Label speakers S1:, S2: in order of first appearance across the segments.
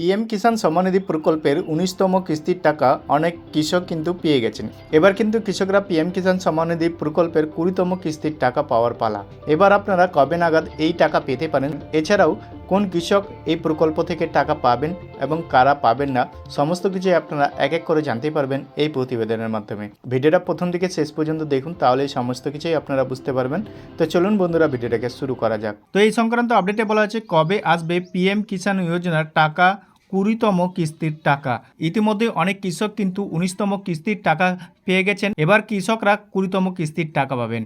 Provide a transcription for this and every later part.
S1: PM কিষাণ সম্মানিধি প্রকল্পের উনিশতম কিস্তির টাকা অনেক কৃষক কিন্তু পেয়ে গেছেন। এবার কিন্তু কৃষকরা পিএম কিষাণ সম্মানিধি প্রকল্পের কুড়িতম কিস্তির টাকা পাওয়ার পালা। এবার আপনারা কবে নাগাদ এই টাকা পেতে পারেন? এছাড়াও, কোন কৃষক এই প্রকল্প থেকে টাকা পাবেন এবং কারা পাবেন না, সমস্ত কিছুই আপনারা এক এক করে জানতে পারবেন এই প্রতিবেদনের মাধ্যমে। ভিডিওটা প্রথম থেকে শেষ পর্যন্ত দেখুন, তাহলে এই সমস্ত কিছুই আপনারা বুঝতে পারবেন। তো চলুন বন্ধুরা, ভিডিওটাকে শুরু করা যাক। তো এই সংক্রান্ত আপডেটে বলা হয়েছে, কবে আসবে পিএম কিষাণ যোজনার টাকা কুড়িতম কিস্তির টাকা। ইতিমধ্যে অনেক কৃষক কিন্তু উনিশতম কিস্তির টাকা পেয়ে গেছেন। এবার কৃষকরা কুড়িতম কিস্তির টাকা পাবেন।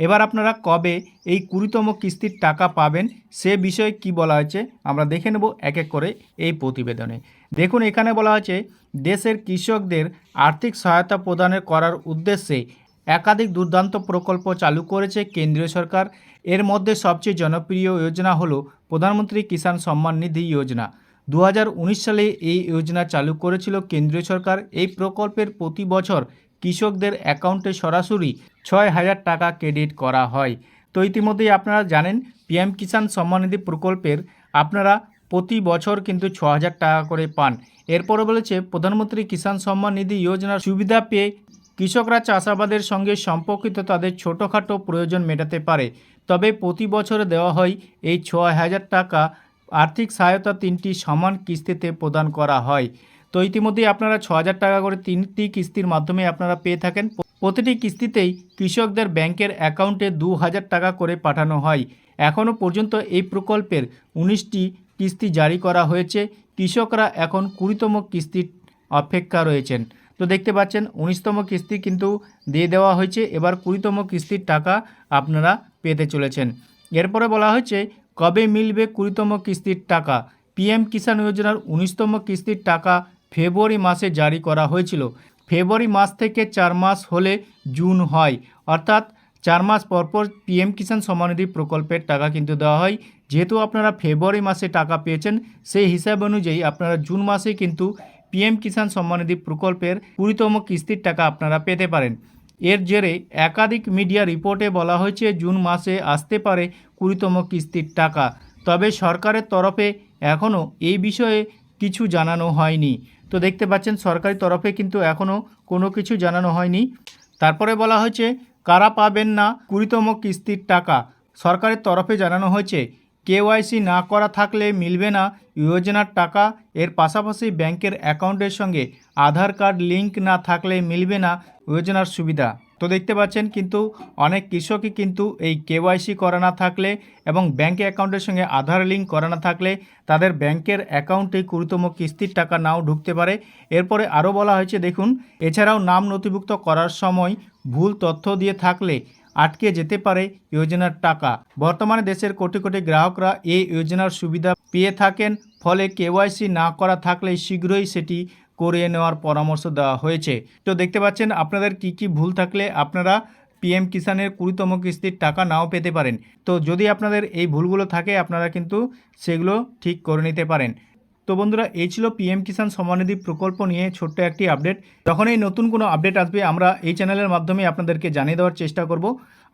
S1: এবার আপনারা কবে এই কুড়িতম কিস্তির টাকা পাবেন সে বিষয়ে কি বলা হয়েছে, আমরা দেখে নেব এক এক করে এই প্রতিবেদনে। দেখুন, এখানে বলা হয়েছে, দেশের কৃষকদের আর্থিক সহায়তা প্রদানের করার উদ্দেশ্যে একাধিক দুর্দান্ত প্রকল্প চালু করেছে কেন্দ্রীয় সরকার। এর মধ্যে সবচেয়ে জনপ্রিয় যোজনা হলো প্রধানমন্ত্রী কিষাণ সম্মান নিধি যোজনা। দু হাজার উনিশ সালে এই যোজনা চালু করেছিল কেন্দ্রীয় সরকার। এই প্রকল্পের প্রতি বছর কৃষকদের অ্যাকাউন্টে সরাসরি ছয় হাজার টাকা ক্রেডিট করা হয়। তো ইতিমধ্যেই আপনারা জানেন, পিএম কিষাণ সম্মানিধি প্রকল্পের আপনারা প্রতি বছর কিন্তু ছ হাজার টাকা করে পান। এরপরে বলেছে, প্রধানমন্ত্রী কিষাণ সম্মান নিধি যোজনার সুবিধা পেয়ে কৃষকরা চাষাবাদের সঙ্গে সম্পর্কিত তাদের ছোটোখাটো প্রয়োজন মেটাতে পারে। তবে প্রতি বছরে দেওয়া হয় এই ছ হাজার টাকা আর্থিক সহায়তা তিনটি সমান কিস্তিতে প্রদান করা হয়। তো ইতিমধ্যেই আপনারা ছ টাকা করে তিনটি কিস্তির মাধ্যমে আপনারা পেয়ে থাকেন। প্রতিটি কিস্তিতেই কৃষকদের ব্যাংকের অ্যাকাউন্টে দু হাজার টাকা করে পাঠানো হয়। এখনও পর্যন্ত এই প্রকল্পের উনিশটি কিস্তি জারি করা হয়েছে। কৃষকরা এখন কুড়িতম কিস্তির অপেক্ষা রয়েছেন। তো দেখতে পাচ্ছেন, উনিশতম কিস্তি কিন্তু দিয়ে দেওয়া হয়েছে। এবার কুড়িতম কিস্তির টাকা আপনারা পেতে চলেছেন। এরপরে বলা হয়েছে কবে মিলবে কুড়িতম কিস্তির টাকা? পিএম কিষাণ যোজনার উনিশতম কিস্তির টাকা ফেব্রুয়ারি মাসে জারি করা হয়েছিল। ফেব্রুয়ারি মাস থেকে চার মাস হলে জুন হয়। অর্থাৎ চার মাস পরপর পিএম কিষাণ সম্মানিধি প্রকল্পের টাকা কিন্তু দেওয়া হয়। যেহেতু আপনারা ফেব্রুয়ারি মাসে টাকা পেয়েছেন, সেই হিসাব অনুযায়ী আপনারা জুন মাসে কিন্তু পিএম কিষাণ সম্মানিধি প্রকল্পের কুড়িতম কিস্তির টাকা আপনারা পেতে পারেন। এর জেরে একাধিক মিডিয়া রিপোর্টে বলা হয়েছে, জুন মাসে আসতে পারে কুড়িতম কিস্তির টাকা। তবে সরকারের তরফে এখনও এই বিষয়ে কিছু জানানো হয়নি। তো দেখতে পাচ্ছেন, সরকারি তরফে কিন্তু এখনও কোনো কিছু জানানো হয়নি। তারপরে বলা হয়েছে, কারা পাবেন না কুড়িতম কিস্তির টাকা? সরকারের তরফে জানানো হয়েছে কেওয়াইসি না করা থাকলে মিলবে না যোজনার টাকা। এর পাশাপাশি ব্যাংকের অ্যাকাউন্টের সঙ্গে আধার কার্ড লিংক না থাকলে মিলবে না যোজনার সুবিধা। তো দেখতে পাচ্ছেন কিন্তু অনেক কৃষকই কিন্তু এই কেওয়াইসি করা না থাকলে এবং ব্যাংক অ্যাকাউন্টের সঙ্গে আধার লিঙ্ক করা না থাকলে তাদের ব্যাংকের অ্যাকাউন্টে কুড়িতম কিস্তির টাকা নাও ঢুকতে পারে। এরপরে আরও বলা হয়েছে, দেখুন, এছাড়াও নাম নথিভুক্ত করার সময় ভুল তথ্য দিয়ে থাকলে আটকে যেতে পারে যোজনার টাকা। বর্তমানে দেশের কোটি কোটি গ্রাহকরা এই যোজনার সুবিধা পেয়ে থাকেন, ফলে কেওয়াইসি না করা থাকলে শীঘ্রই সেটি করিয়ে নেওয়ার পরামর্শ দেওয়া হয়েছে। তো দেখতে পাচ্ছেন, আপনাদের কি কি ভুল থাকলে আপনারা পিএম কিষানের কুড়িতম কিস্তির টাকা নাও পেতে পারেন। তো যদি আপনাদের এই ভুলগুলো থাকে, আপনারা কিন্তু সেগুলো ঠিক করে নিতে পারেন। তো বন্ধুরা, এই ছিল পিএম কিষাণ সম্মানিধি প্রকল্প নিয়ে ছোট্ট একটি আপডেট যখন এই নতুন কোনো আপডেট আসবে, আমরা এই চ্যানেলের মাধ্যমে আপনাদেরকে জানিয়ে দেওয়ার চেষ্টা করব।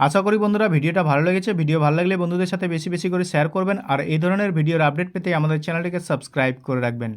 S1: আশা করি বন্ধুরা, ভিডিওটা ভালো লেগেছে। ভিডিও ভালো লাগলে বন্ধুদের সাথে বেশি বেশি করে শেয়ার করবেন। আর এই ধরনের ভিডিওর আপডেট পেতে আমাদের চ্যানেলটিকে সাবস্ক্রাইব করে রাখবেন।